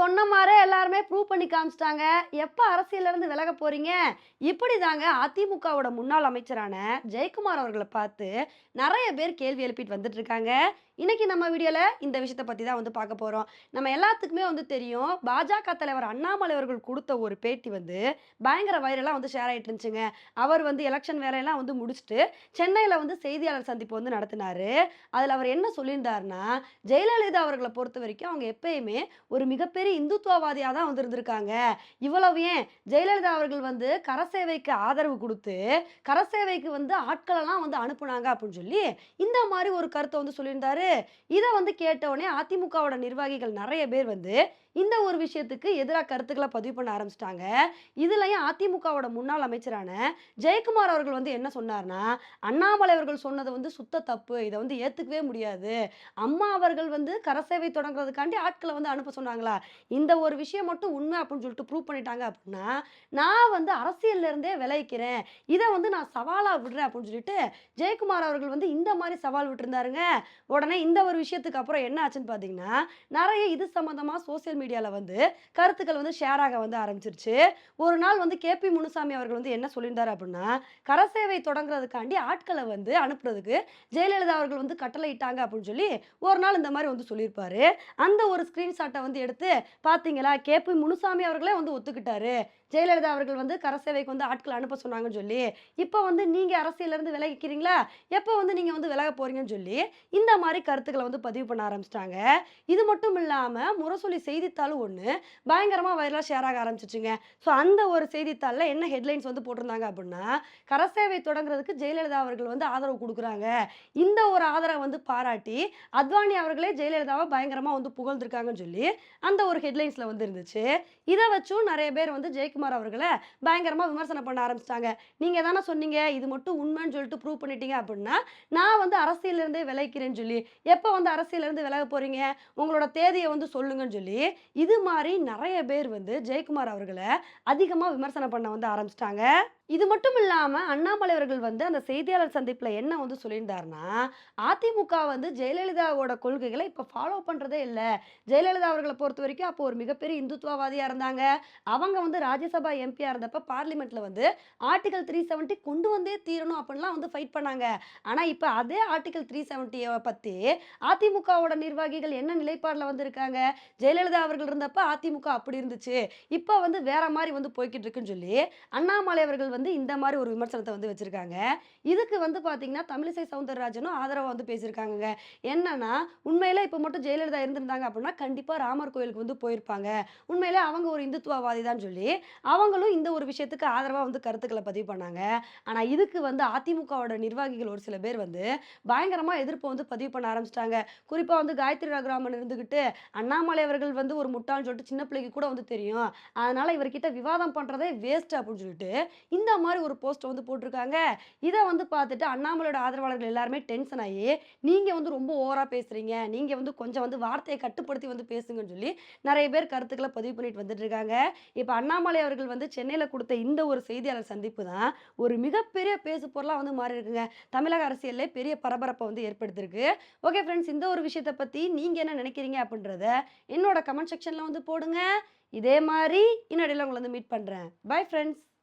சொன்ன மாதிரி எல்லாருமே ப்ரூவ் பண்ணி காமிச்சிட்டாங்க. எப்போ அரசியலேருந்து விலக போகிறீங்க இப்படி தாங்க அதிமுகவோட முன்னாள் அமைச்சரான ஜெயக்குமார் அவர்களை பார்த்து நிறைய பேர் கேள்வி எழுப்பிட்டு வந்துட்டு இருக்காங்க. இன்னைக்கு நம்ம வீடியோவில் இந்த விஷயத்தை பற்றி தான் வந்து பார்க்க போகிறோம் நம்ம எல்லாத்துக்குமே வந்து தெரியும் பாஜக தலைவர் அண்ணாமலை அவர்கள் கொடுத்த ஒரு பேட்டி வந்து பயங்கர வைரலாக வந்து ஷேர் ஆகிட்டு இருந்துச்சுங்க. அவர் வந்து எலெக்ஷன் வேலையெல்லாம் வந்து முடிச்சுட்டு சென்னையில் வந்து செய்தியாளர் சந்திப்பு வந்து நடத்தினாரு. அதில் அவர் என்ன சொல்லியிருந்தாருன்னா ஜெயலலிதா அவர்களை பொறுத்த வரைக்கும் அவங்க எப்பயுமே ஒரு மிகப்பெரிய இந்துத்துவவாதியாக தான் வந்து இருந்திருக்காங்க இவ்வளவு ஏன்? ஜெயலலிதா அவர்கள் வந்து கரசேவைக்கு ஆதரவு கொடுத்து கரசேவைக்கு வந்து ஆட்களெல்லாம் வந்து அனுப்புனாங்க அப்படின்னு சொல்லி இந்த மாதிரி ஒரு கருத்தை வந்து சொல்லியிருந்தாரு. இதை வந்து கேட்ட உடனே அதிமுகவோட நிர்வாகிகள் நிறைய பேர் வந்து இந்த ஒரு விஷயத்துக்கு எதிராக கருத்துக்களை பதிவு பண்ண ஆரம்பிச்சிட்டாங்க. இதுலயும் அதிமுகவோட முன்னாள் அமைச்சரான ஜெயக்குமார் அவர்கள் வந்து என்ன சொன்னார்னா அண்ணாமலை அவர்கள் சொன்னது வந்து சுத்த தப்பு இதை வந்து ஏத்துக்கவே முடியாது. அம்மா அவர்கள் வந்து கரசேவை தொடங்குறதுக்காண்டி ஆட்களை வந்து அனுப்ப சொன்னாங்களா? இந்த ஒரு விஷயம் மட்டும் உண்மை அப்படின்னு சொல்லிட்டு ப்ரூவ் பண்ணிட்டாங்க அப்படின்னா நான் வந்து அரசியல்ல இருந்தே விளைவிக்கிறேன். இதை வந்து நான் சவாலா விடுறேன் அப்படின்னு சொல்லிட்டு ஜெயக்குமார் அவர்கள் வந்து இந்த மாதிரி சவால் விட்டுருந்தாருங்க. உடனே இந்த ஒரு விஷயத்துக்கு அப்புறம் என்ன ஆச்சுன்னு பார்த்தீங்கன்னா நிறைய இது சம்மந்தமாக சோசியல் மீடியாவில் வந்து கருத்துக்கள் வந்து ஷேர் ஆக வந்து ஆரம்பிச்சிருச்சு. ஒரு நாள் வந்து கேபி முனுசாமி அவர்கள் வந்து என்ன சொல்லியிருந்தார் அப்படின்னா கரசேவை தொடங்குறதுக்காண்டி ஆட்களை வந்து அனுப்புறதுக்கு ஜெயலலிதா அவர்கள் வந்து கட்டளை இட்டாங்க அப்படின்னு சொல்லி ஒரு நாள் இந்த மாதிரி வந்து சொல்லியிருப்பாரு. அந்த ஒரு ஸ்கிரீன்ஷாட்டை வந்து எடுத்து பார்த்தீங்களா கேபி முனுசாமி அவர்களே வந்து ஒத்துக்கிட்டாரு. ஜெயலலிதா அவர்கள் வந்து கரசேவைக்கு வந்து ஆட்கள் அனுப்ப சொன்னாங்கன்னு சொல்லி இப்போ வந்து நீங்கள் அரசியலேருந்து விலகிக்கிறீங்களா? எப்போ வந்து நீங்கள் வந்து விலக போறீங்கன்னு சொல்லி இந்த மாதிரி கருத்துக்களை வந்து பதிவு பண்ண ஆரம்பிச்சிட்டாங்க. இது மட்டும் இல்லாமல் முரசொலி செய்தித்தாள் ஒன்று பயங்கரமாக வைரலாக ஷேர் ஆக ஆரம்பிச்சிச்சுங்க. ஸோ அந்த ஒரு செய்தித்தாளில் என்ன ஹெட்லைன்ஸ் வந்து போட்டிருந்தாங்க அப்படின்னா கரசேவை தொடங்குறதுக்கு ஜெயலலிதா அவர்கள் வந்து ஆதரவு கொடுக்குறாங்க. இந்த ஒரு ஆதரவை வந்து பாராட்டி அத்வானி அவர்களே ஜெயலலிதாவை பயங்கரமாக வந்து புகழ்ந்துருக்காங்கன்னு சொல்லி அந்த ஒரு ஹெட்லைன்ஸில் வந்து இருந்துச்சு. இதை வச்சும் நிறைய பேர் வந்து ஜெயக்குமார் அவர்களை பயங்கரமாக விமர்சனம் பண்ண ஆரம்பிச்சிட்டாங்க. நீங்கள் தானே சொன்னீங்க இது மட்டும் உண்மைன்னு சொல்லிட்டு ப்ரூவ் பண்ணிட்டீங்க அப்படின்னா நான் வந்து அரசியலிருந்தே விளைக்கிறேன்னு சொல்லி. எப்போ வந்து அரசியலிருந்து விலக போகிறீங்க உங்களோட தேதியை வந்து சொல்லுங்கன்னு சொல்லி இது மாதிரி நிறைய பேர் வந்து ஜெயக்குமார் அவர்களை அதிகமாக விமர்சனம் பண்ண வந்து ஆரம்பிச்சிட்டாங்க. இது மட்டும் இல்லாமல் அண்ணாமலை அவர்கள் வந்து அந்த செய்தியாளர் சந்திப்பில் என்ன வந்து சொல்லியிருந்தாருன்னா அதிமுக வந்து ஜெயலலிதாவோட கொள்கைகளை இப்போ ஃபாலோ பண்ணுறதே இல்லை. ஜெயலலிதா அவர்களை பொறுத்த வரைக்கும் அப்போ ஒரு மிகப்பெரிய இந்துத்துவவாதியாக இருந்தாங்க. அவங்க வந்து ராஜ்யசபா எம்பியாக இருந்தப்ப பார்லிமெண்ட்டில் வந்து ஆர்டிகல் த்ரீ செவன்ட்டி கொண்டு வந்தே தீரணும் அப்படின்லாம் வந்து ஃபைட் பண்ணாங்க. ஆனால் இப்போ அதே ஆர்டிகல் த்ரீ செவன்ட்டியை பற்றி அதிமுகவோட நிர்வாகிகள் என்ன நிலைப்பாடில் வந்து இருக்காங்க ஜெயலலிதா அவர்கள் இருந்தப்ப அதிமுக அப்படி இருந்துச்சு. இப்போ வந்து வேற மாதிரி வந்து போய்கிட்டு இருக்குன்னு சொல்லி அண்ணாமலை அவர்கள் வந்து இந்த மாதிரி ஒரு விமர்சனத்தை வந்து வச்சிருக்காங்க. இதுக்கு வந்து பார்த்தீங்கன்னா தமிழிசை சவுந்தரராஜனும் ஆதரவாக வந்து பேசியிருக்காங்க என்னன்னா உண்மையில இப்போ மட்டும் ஜெயலலிதா இருந்திருந்தாங்க அப்படின்னா கண்டிப்பாக ராமர் கோயிலுக்கு வந்து போயிருப்பாங்க. உண்மையில அவங்க ஒரு இந்துத்துவவாதி தான் சொல்லி அவங்களும் இந்த ஒரு விஷயத்துக்கு ஆதரவாக வந்து கருத்துக்களை பதிவு பண்ணாங்க. ஆனால் இதுக்கு வந்து அதிமுகவோட நிர்வாகிகள் ஒரு சில பேர் வந்து பயங்கரமாக எதிர்ப்பு வந்து பதிவு பண்ண ஆரம்பிச்சிட்டாங்க. குறிப்பாக வந்து காயத்ரி ரகுராமன் இருந்துக்கிட்டு அண்ணாமலை அவர்கள் வந்து ஒரு முட்டாள்னு சொல்லிட்டு சின்ன பிள்ளைக்கு கூட வந்து தெரியும். அதனால் இவர்கிட்ட விவாதம் பண்ணுறதே வேஸ்ட் அப்படின்னு சொல்லிட்டு இந்த மாதிரி ஒரு போஸ்ட் வந்து போட்டிருக்காங்க. இதை வந்து பார்த்துட்டு அண்ணாமலையோட ஆதரவாளர்கள் எல்லாருமே டென்ஷன் ஆகி நீங்கள் வந்து ரொம்ப ஓவராக பேசுகிறீங்க நீங்கள் வந்து கொஞ்சம் வந்து வார்த்தையை கட்டுப்படுத்தி வந்து பேசுங்கன்னு சொல்லி நிறைய பேர் கருத்துக்களை பதிவு பண்ணிட்டு வந்துட்டு இருக்காங்க. இப்போ அண்ணாமலை அவர்கள் வந்து சென்னையில் கொடுத்த இந்த ஒரு செய்தியாளர் சந்திப்பு தான் ஒரு மிகப்பெரிய பேசு பொருளாக வந்து மாறி இருக்குங்க. தமிழக அரசியல்லே பெரிய பரபரப்பை வந்து ஏற்படுத்திருக்கு ஓகே ஃப்ரெண்ட்ஸ் இந்த ஒரு விஷயத்தை பற்றி நீங்கள் என்ன நினைக்கிறீங்க அப்படின்றத என்னோட கமெண்ட்ஸ் செக்ஷனில் வந்து போடுங்க. இதே மாதிரி இன்னொடையில் உங்களை வந்து மீட் பண்ணுறேன் பை ஃப்ரெண்ட்ஸ்